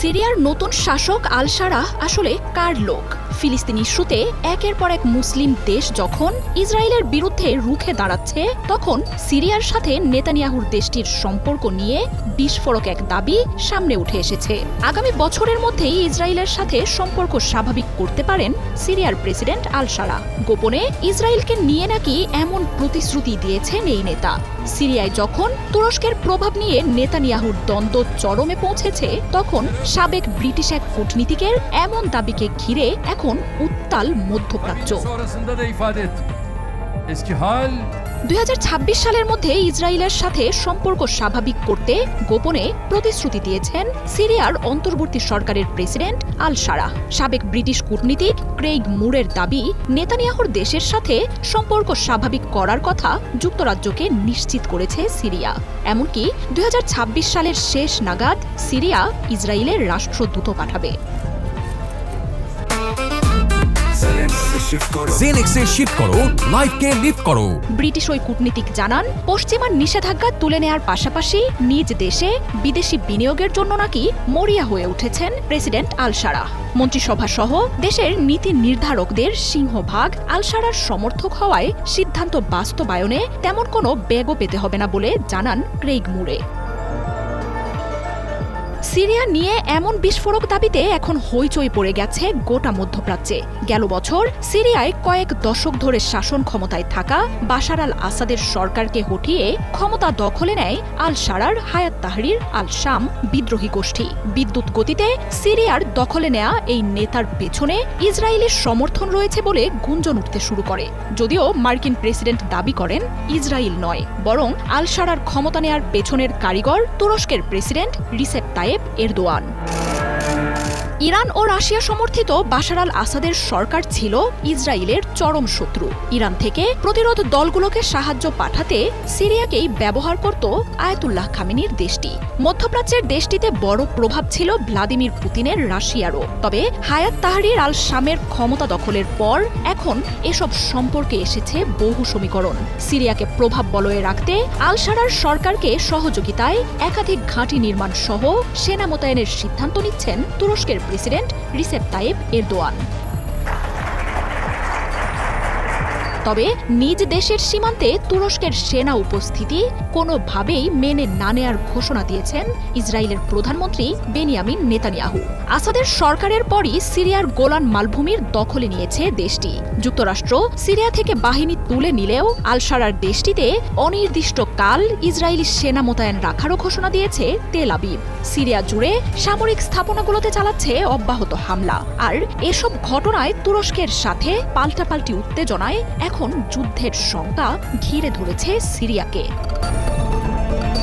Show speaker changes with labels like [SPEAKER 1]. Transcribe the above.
[SPEAKER 1] সিরিয়ার নতুন শাসক আলসারা আসলে কার লোক ফিলিস্তিনি ইস্যুতে একের পর এক মুসলিম দেশ যখন ইসরায়েলের বিরুদ্ধে রুখে দাঁড়াচ্ছে তখন সিরিয়ার সাথে নেতানিয়াহুর দেশটির সম্পর্ক নিয়ে বিস্ফোরক এক দাবি সামনে উঠে এসেছে আগামী বছরের মধ্যেই ইসরায়েলের সাথে সম্পর্ক স্বাভাবিক করতে পারেন সিরিয়ার প্রেসিডেন্ট আলসারা গোপনে ইসরায়েলকে নিয়ে নাকি এমন প্রতিশ্রুতি দিয়েছেন এই নেতা সিরিয়ায় যখন তুরস্কের প্রভাব নিয়ে নেতানিয়াহুর দ্বন্দ্ব চরমে পৌঁছেছে তখন সাবেক ব্রিটিশ এক কূটনীতিকের এমন দাবিকে ঘিরে এখন এখন উত্তাল মধ্যপ্রাচ্য দুই সালের মধ্যে ইসরায়েলের সাথে সম্পর্ক স্বাভাবিক করতে গোপনে প্রতিশ্রুতি দিয়েছেন সিরিয়ার অন্তর্বর্তী সরকারের প্রেসিডেন্ট আল সাবেক ব্রিটিশ কূটনীতিক ক্রেইগ মুরের দাবি নেতানিয়াহর দেশের সাথে সম্পর্ক স্বাভাবিক করার কথা যুক্তরাজ্যকে নিশ্চিত করেছে সিরিয়া এমনকি দুই সালের শেষ নাগাদ সিরিয়া ইসরায়েলের রাষ্ট্রদূত পাঠাবে ব্রিটিশ ওই কূটনীতিক জানান পশ্চিমা নিষেধাজ্ঞা তুলে নেয়ার পাশাপাশি নিজ দেশে বিদেশি বিনিয়োগের জন্য নাকি মরিয়া হয়ে উঠেছেন প্রেসিডেন্ট আলসারা মন্ত্রিসভা সহ দেশের নীতি নির্ধারকদের সিংহভাগ আলসারার সমর্থক হওয়ায় সিদ্ধান্ত বাস্তবায়নে তেমন কোনো ব্যাগও পেতে হবে না বলে জানান ক্রেইগ মুরে সিরিয়া নিয়ে এমন বিস্ফোরক দাবিতে এখন হইচই পড়ে গেছে গোটা মধ্যপ্রাচ্যে গেল বছর সিরিয়ায় কয়েক দশক ধরে শাসন ক্ষমতায় থাকা বাশার আল আসাদের সরকারকে হটিয়ে ক্ষমতা দখলে নেয় আল সারার হায়াত তাহরির আল শাম বিদ্রোহী গোষ্ঠী বিদ্যুৎ গতিতে সিরিয়ার দখলে নেয়া এই নেতার পেছনে ইসরায়েলের সমর্থন রয়েছে বলে গুঞ্জন উঠতে শুরু করে যদিও মার্কিন প্রেসিডেন্ট দাবি করেন ইসরায়েল নয় বরং আল সারার ক্ষমতা নেয়ার পেছনের কারিগর তুরস্কের president Recep Tayyip Tayyip Erdogan Iran ও রাশিয়া সমর্থিত বাশার আল আসাদের সরকার ছিল ইসরায়েলের চরম শত্রু ইরান থেকে প্রতিরোধ দলগুলোকে সাহায্য পাঠাতে সিরিয়াকেই ব্যবহার করত আয়াতুল্লাহ খামিনির দেশটি মধ্যপ্রাচ্যের দেশটিতে বড় প্রভাব ছিল ভ্লাদিমির পুতিনের রাশিয়ারও তবে হায়াত তাহারির আল শামের ক্ষমতা দখলের পর এখন এসব সম্পর্কে এসেছে বহু সমীকরণ সিরিয়াকে প্রভাব বলয়ে রাখতে আল সারার সরকারকে সহযোগিতায় একাধিক ঘাঁটি নির্মাণ সহ সেনা মোতায়েনের সিদ্ধান্ত নিচ্ছেন তুরস্কের প্রেসিডেন্ট রিসেপ তাইব এরদোয়ান তবে নিজ দেশের সীমান্তে তুরস্কের সেনা উপস্থিতি কোনোভাবেই মেনে না নেয়ার ঘোষণা দিয়েছেন ইসরায়েলের প্রধানমন্ত্রী বেনিয়ামিন নেতানিয়াহু আসাদের সরকারের পরই সিরিয়ার গোলান মালভূমির দখলে নিয়েছে দেশটি যুক্তরাষ্ট্র সিরিয়া থেকে বাহিনী তুলে নিলেও আলসারার দেশটিতে অনির্দিষ্টকাল ইসরায়েলি সেনা মোতায়েন রাখারও ঘোষণা দিয়েছে তেল আবিব সিরিয়া জুড়ে সামরিক স্থাপনাগুলোতে চালাচ্ছে অব্যাহত হামলা আর এসব ঘটনায় তুরস্কের সাথে পাল্টাপাল্টি উত্তেজনায় এক এখন যুদ্ধের শঙ্কা ঘিরে ধরেছে সিরিয়াকে